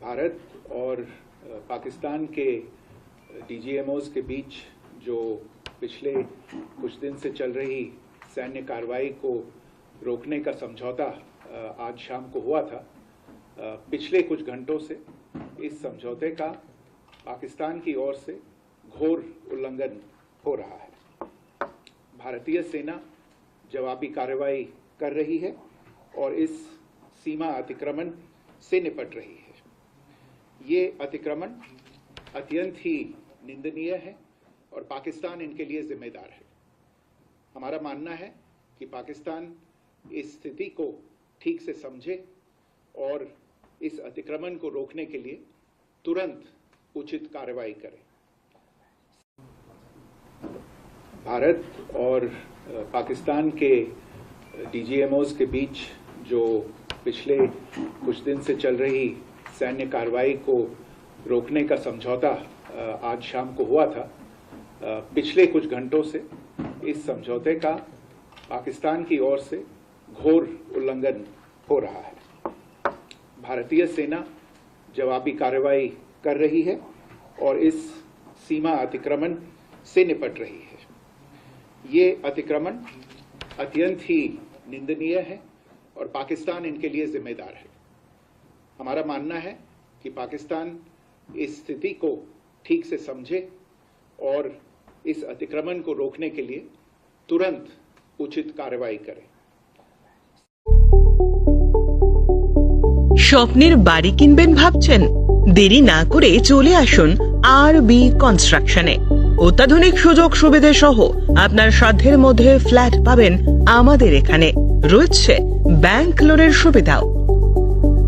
भारत और पाकिस्तान के डीजीएमओज के बीच जो पिछले कुछ दिन से चल रही सैन्य कार्रवाई को रोकने का समझौता आज शाम को हुआ था पिछले कुछ घंटों से इस समझौते का पाकिस्तान की ओर से घोर उल्लंघन हो रहा है। भारतीय सेना जवाबी कार्रवाई कर रही है और इस सीमा अतिक्रमण से निपट रही है। ये अतिक्रमण अत्यंत ही निंदनीय है और पाकिस्तान इनके लिए जिम्मेदार है। हमारा मानना है कि पाकिस्तान इस स्थिति को ठीक से समझे और इस अतिक्रमण को रोकने के लिए तुरंत उचित कार्रवाई करे। भारत और पाकिस्तान के डीजीएमओज के बीच जो पिछले कुछ दिन से चल रही सैन्य कार्रवाई को रोकने का समझौता आज शाम को हुआ था। पिछले कुछ घंटों से इस समझौते का पाकिस्तान की ओर से घोर उल्लंघन हो रहा है। भारतीय सेना जवाबी कार्रवाई कर रही है और इस सीमा अतिक्रमण से निपट रही है। ये अतिक्रमण अत्यंत ही निंदनीय है और पाकिस्तान इनके लिए जिम्मेदार है। हमारा मानना है कि पाकिस्तान इस स्थिति को ठीक से समझे और इस अतिक्रमण को रोकने के लिए तुरंत उचित कार्रवाई करे স্বপ্নের বাড়ি কিনবেন ভাবছেন দেরি না করে চলে আসুন আর বি কনস্ট্রাকশনে অত্যাধুনিক সুযোগ সুবিধে সহ আপনার সাধ্যের মধ্যে ফ্ল্যাট পাবেন আমাদের এখানে রয়েছে ব্যাংক লোনের সুবিধাও